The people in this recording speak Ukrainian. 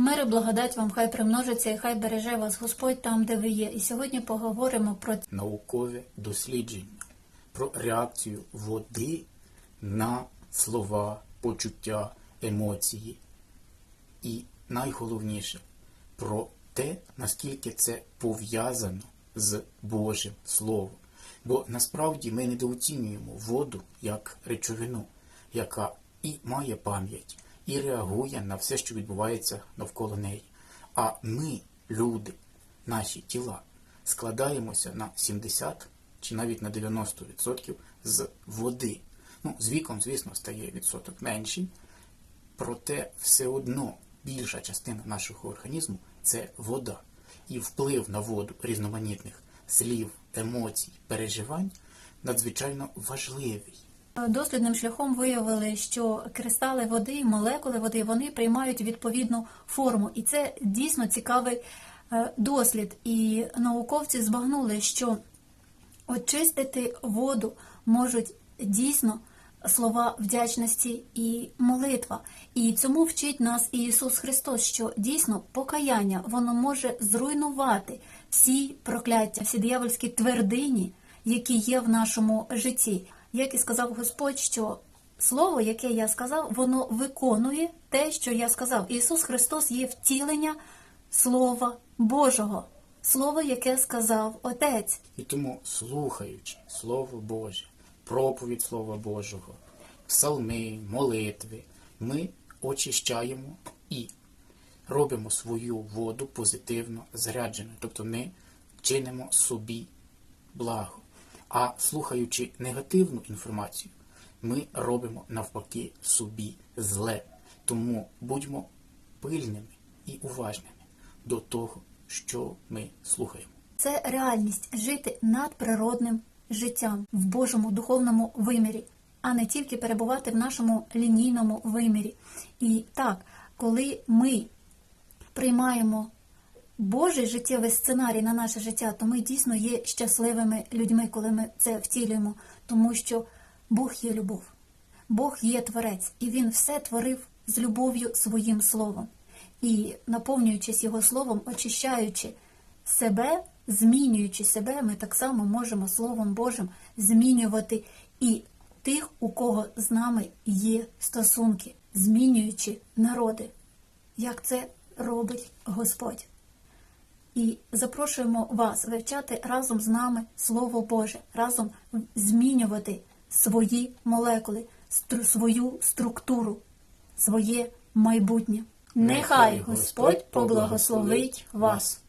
Мир і благодать вам хай примножиться і хай береже вас Господь там, де ви є. І сьогодні поговоримо про наукове дослідження про реакцію води на слова, почуття, емоції. І найголовніше про те, наскільки це пов'язано з Божим Словом. Бо насправді ми недооцінюємо воду як речовину, яка і має пам'ять, і реагує на все, що відбувається навколо неї. А ми, люди, наші тіла, складаємося на 70 чи навіть на 90% з води. Ну, з віком, звісно, стає відсоток менший, проте все одно більша частина нашого організму це вода. І вплив на воду різноманітних слів, емоцій, переживань надзвичайно важливий. Дослідним шляхом виявили, що кристали води, молекули води, вони приймають відповідну форму. І це дійсно цікавий е, дослід. І науковці збагнули, що очистити воду можуть дійсно слова вдячності і молитва. І цьому вчить нас Ісус Христос, що дійсно покаяння воно може зруйнувати всі прокляття, всі диявольські твердині, які є в нашому житті. Як і сказав Господь, що слово, яке я сказав, воно виконує те, що я сказав. Ісус Христос є втілення Слова Божого, слово, яке сказав Отець. І тому, слухаючи Слово Боже, проповідь Слова Божого, псалми, молитви, ми очищаємо і робимо свою воду позитивно зарядженою. Тобто ми чинимо собі благо. А слухаючи негативну інформацію, ми робимо навпаки собі зле. Тому будьмо пильними і уважними до того, що ми слухаємо. Це реальність жити надприродним життям в Божому духовному вимірі, а не тільки перебувати в нашому лінійному вимірі. І так, коли ми приймаємо Божий життєвий сценарій на наше життя, то ми дійсно є щасливими людьми, коли ми це втілюємо, тому що Бог є любов, Бог є творець, і Він все творив з любов'ю своїм словом. І наповнюючись його словом, очищаючи себе, змінюючи себе, ми так само можемо Словом Божим змінювати і тих, у кого з нами є стосунки, змінюючи народи, як це робить Господь. І запрошуємо вас вивчати разом з нами Слово Боже, разом змінювати свої молекули, стру- свою структуру, своє майбутнє. Нехай Господь поблагословить вас.